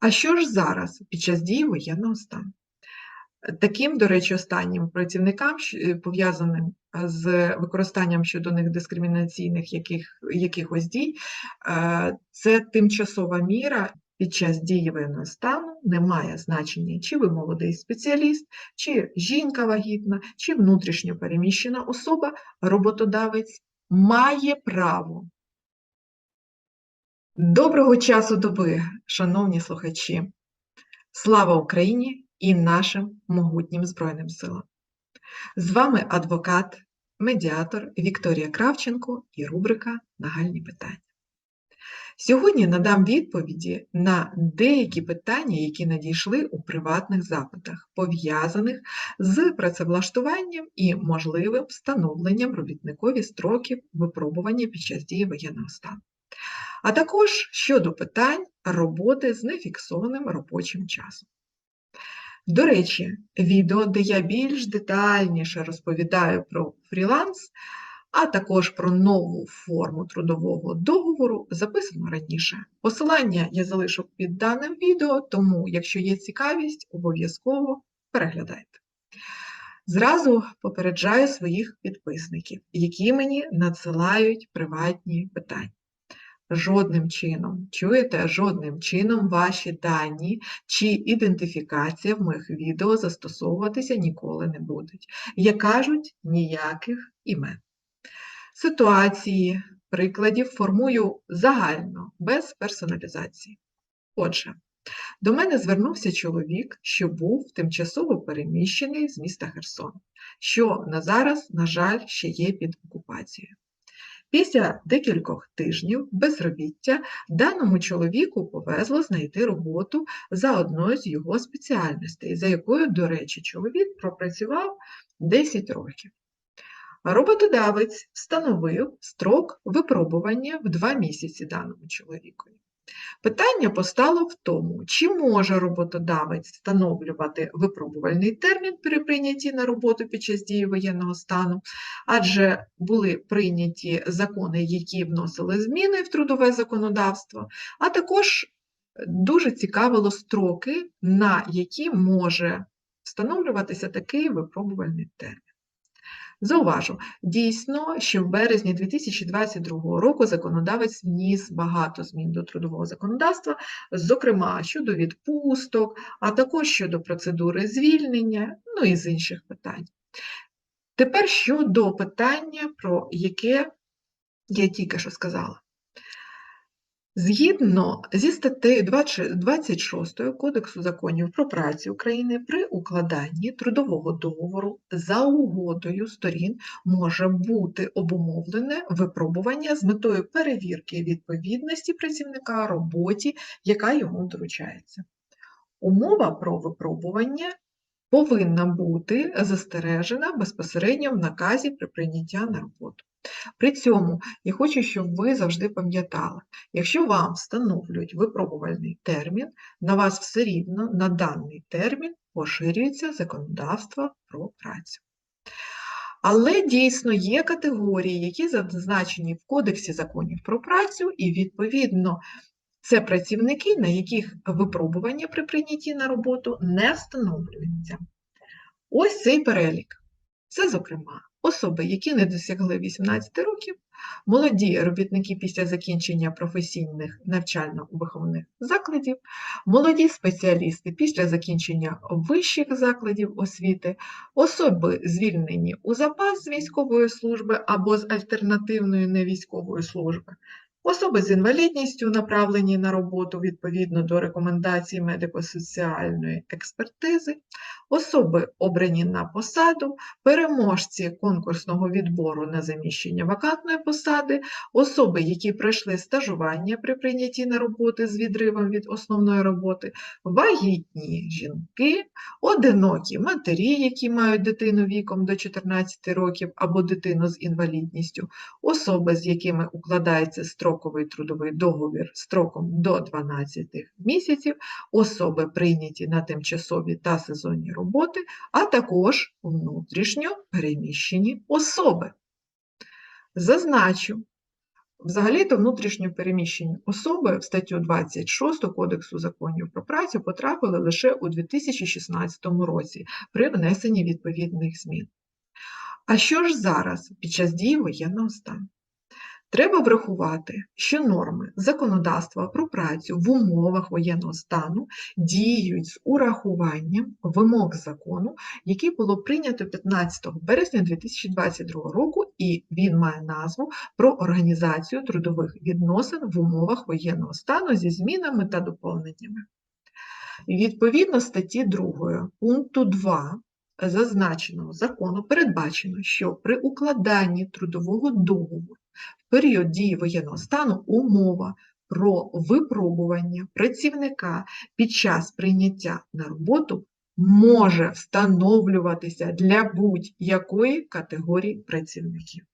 А що ж зараз під час дії воєнного стану? Таким, до речі, останнім працівникам, е, пов'язаним з використанням щодо них дискримінаційних яких, якихось дій, це тимчасова міра під час дії воєнного стану не має значення, чи ви молодий спеціаліст, чи жінка вагітна, чи внутрішньо переміщена особа, роботодавець має право. Доброго часу доби, шановні слухачі! Слава Україні і нашим могутнім Збройним силам! З вами адвокат, медіатор Вікторія Кравченко і рубрика Нагальні питання. Сьогодні надам відповіді на деякі питання, які надійшли у приватних запитах, пов'язаних з працевлаштуванням і можливим встановленням робітникові строків випробування під час дії воєнного стану, а також щодо питань роботи з нефіксованим робочим часом. До речі, відео, де я більш детальніше розповідаю про фріланс, а також про нову форму трудового договору, записано раніше. Посилання я залишу під даним відео, тому, якщо є цікавість, обов'язково переглядайте. Зразу попереджаю своїх підписників, які мені надсилають приватні питання. Жодним чином, чуєте, жодним чином ваші дані чи ідентифікація в моїх відео застосовуватися ніколи не будуть. Як кажуть, ніяких імен. Ситуації, прикладів формую загально, без персоналізації. Отже, до мене звернувся чоловік, що був тимчасово переміщений з міста Херсон, що на зараз, на жаль, ще є під окупацією. Після декількох тижнів безробіття даному чоловіку повезло знайти роботу за одною з його спеціальностей, за якою, до речі, чоловік пропрацював 10 років. Роботодавець встановив строк випробування в 2 місяці даному чоловікові. Питання постало в тому, чи може роботодавець встановлювати випробувальний термін при прийнятті на роботу під час дії воєнного стану, адже були прийняті закони, які вносили зміни в трудове законодавство, а також дуже цікавило строки, на які може встановлюватися такий випробувальний термін. Зауважу, дійсно, що в березні 2022 року законодавець вніс багато змін до трудового законодавства, зокрема щодо відпусток, а також щодо процедури звільнення, ну і з інших питань. Тепер щодо питання, про яке я тільки що сказала. Згідно зі статтею 26 Кодексу законів про працю України при укладанні трудового договору за угодою сторін може бути обумовлене випробування з метою перевірки відповідності працівника роботі, яка йому доручається. Умова про випробування повинна бути застережена безпосередньо в наказі при прийняття на роботу. При цьому я хочу, щоб ви завжди пам'ятали, якщо вам встановлюють випробувальний термін, на вас все рівно на даний термін поширюється законодавство про працю. Але дійсно є категорії, які зазначені в Кодексі законів про працю, і, відповідно, це працівники, на яких випробування при прийнятті на роботу не встановлюється. Ось цей перелік. Це, зокрема, особи, які не досягли 18 років, молоді робітники після закінчення професійних навчально-виховних закладів, молоді спеціалісти після закінчення вищих закладів освіти, особи, звільнені у запас з військової служби або з альтернативної невійськової служби, Особи з інвалідністю направлені на роботу відповідно до рекомендацій медико-соціальної експертизи, особи обрані на посаду, переможці конкурсного відбору на заміщення вакантної посади, особи, які пройшли стажування при прийнятті на роботи з відривом від основної роботи, вагітні жінки, одинокі матері, які мають дитину віком до 14 років або дитину з інвалідністю, особи, з якими укладається строковий трудовий договір строком до 12 місяців, особи прийняті на тимчасові та сезонні роботи, а також внутрішньо переміщені особи. Зазначу, Взагалі-то внутрішньо переміщені особи в статтю 26 Кодексу законів про працю потрапили лише у 2016 році при внесенні відповідних змін. А що ж зараз під час дії воєнного стану? Треба врахувати, що норми законодавства про працю в умовах воєнного стану діють з урахуванням вимог закону, який було прийнято 15 березня 2022 року, і він має назву про організацію трудових відносин в умовах воєнного стану зі змінами та доповненнями. Відповідно статті 2 пункту 2 зазначеного закону передбачено, що при укладанні трудового договору період дії воєнного стану умова про випробування працівника під час прийняття на роботу може встановлюватися для будь-якої категорії працівників.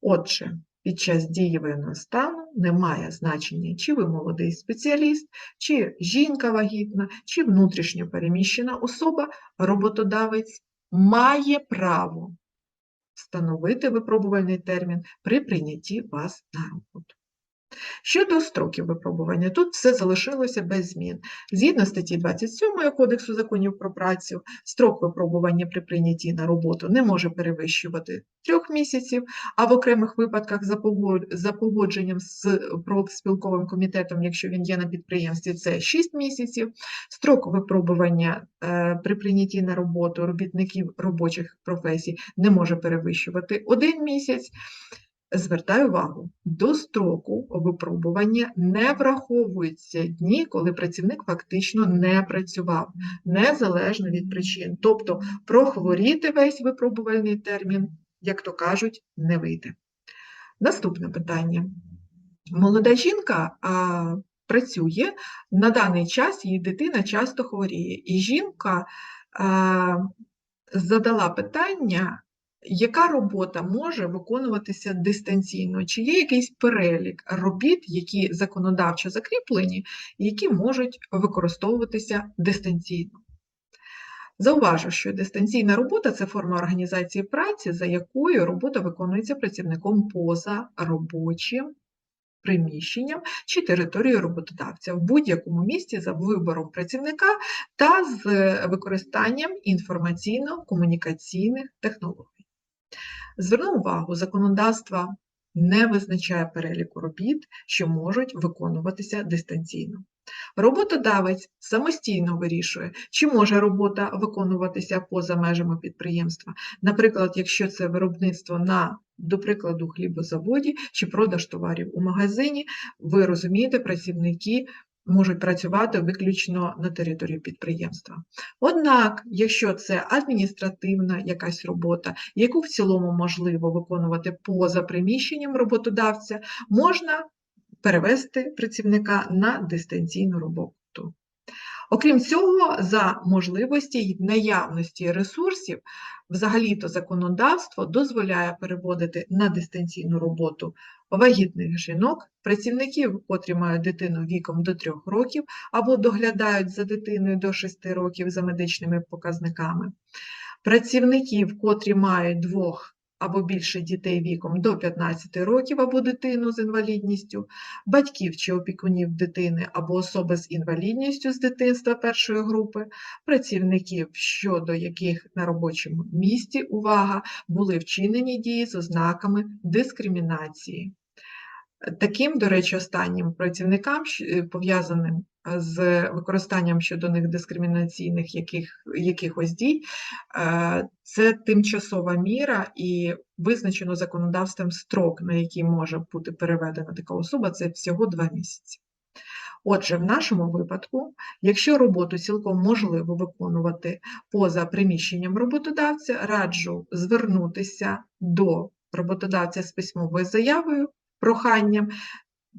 Отже, під час дії воєнного стану немає значення, чи ви молодий спеціаліст, чи жінка вагітна, чи внутрішньо переміщена особа, роботодавець має право встановити випробувальний термін при прийнятті вас на роботу. Щодо строків випробування, тут все залишилося без змін. Згідно статті 27 Кодексу законів про працю, строк випробування при прийнятті на роботу не може перевищувати трьох місяців, а в окремих випадках за погодженням з профспілковим комітетом, якщо він є на підприємстві, це 6 місяців. Строк випробування е, при прийнятті на роботу робітників робочих професій не може перевищувати один місяць. Звертаю увагу, до строку випробування не враховуються дні, коли працівник фактично не працював, незалежно від причин. Тобто прохворіти весь випробувальний термін, як то кажуть, не вийде. Наступне питання. Молода жінка а, працює, на даний час її дитина часто хворіє, і жінка а, задала питання, яка робота може виконуватися дистанційно? Чи є якийсь перелік робіт, які законодавчо закріплені, які можуть використовуватися дистанційно? Зауважу, що дистанційна робота це форма організації праці, за якою робота виконується працівником поза робочим приміщенням чи територією роботодавця в будь-якому місці за вибором працівника та з використанням інформаційно-комунікаційних технологій. Зверну увагу, законодавство не визначає переліку робіт, що можуть виконуватися дистанційно. Роботодавець самостійно вирішує, чи може робота виконуватися поза межами підприємства. Наприклад, якщо це виробництво на, до прикладу, хлібозаводі чи продаж товарів у магазині, ви розумієте, працівники можуть працювати виключно на території підприємства. Однак, якщо це адміністративна якась робота, яку в цілому можливо виконувати поза приміщенням роботодавця, можна перевести працівника на дистанційну роботу. Окрім цього, за можливості й наявності ресурсів, взагалі-то законодавство дозволяє переводити на дистанційну роботу вагітних жінок, працівників, котрі мають дитину віком до 3 років або доглядають за дитиною до 6 років за медичними показниками, працівників, котрі мають двох або більше дітей віком до 15 років або дитину з інвалідністю, батьків чи опікунів дитини або особи з інвалідністю з дитинства першої групи, працівників, щодо яких на робочому місці увага були вчинені дії з ознаками дискримінації. Таким, до речі, останнім працівникам, е, пов'язаним з використанням щодо них дискримінаційних яких, якихось дій, е, це тимчасова міра і визначено законодавством строк, на який може бути переведена така особа, це всього два місяці. Отже, в нашому випадку, якщо роботу цілком можливо виконувати поза приміщенням роботодавця, раджу звернутися до роботодавця з письмовою заявою, проханням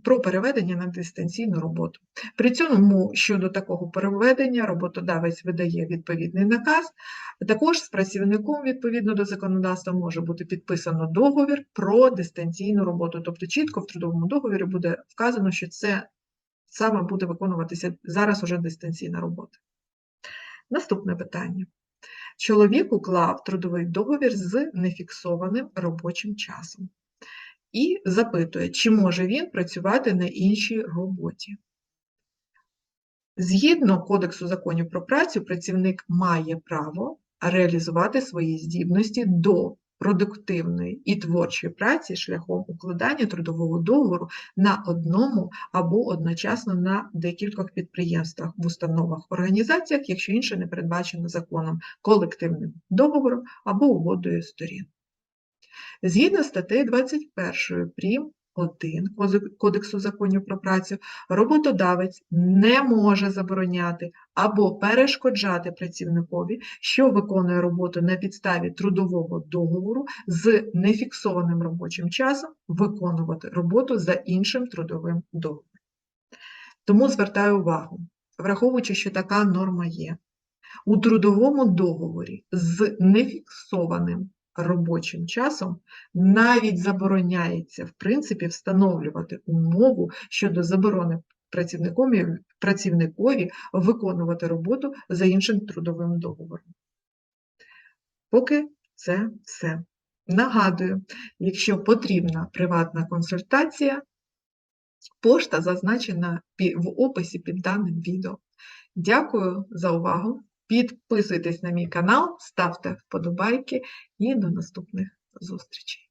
про переведення на дистанційну роботу. При цьому щодо такого переведення роботодавець видає відповідний наказ, також з працівником відповідно до законодавства може бути підписано договір про дистанційну роботу. Тобто чітко в трудовому договорі буде вказано, що це саме буде виконуватися зараз уже дистанційна робота. Наступне питання. Чоловік уклав трудовий договір з нефіксованим робочим часом. І запитує, чи може він працювати на іншій роботі. Згідно Кодексу законів про працю, працівник має право реалізувати свої здібності до продуктивної і творчої праці шляхом укладання трудового договору на одному або одночасно на декількох підприємствах, в установах, організаціях, якщо інше не передбачено законом, колективним договором або угодою сторін. Згідно статей 21 прим. 1 Кодексу законів про працю, роботодавець не може забороняти або перешкоджати працівникові, що виконує роботу на підставі трудового договору з нефіксованим робочим часом, виконувати роботу за іншим трудовим договором. Тому звертаю увагу, враховуючи, що така норма є, у трудовому договорі з нефіксованим робочим часом навіть забороняється, в принципі, встановлювати умову щодо заборони працівникові, виконувати роботу за іншим трудовим договором. Поки це все. Нагадую, якщо потрібна приватна консультація, пошта зазначена в описі під даним відео. Дякую за увагу! Підписуйтесь на мій канал, ставте вподобайки і до наступних зустрічей.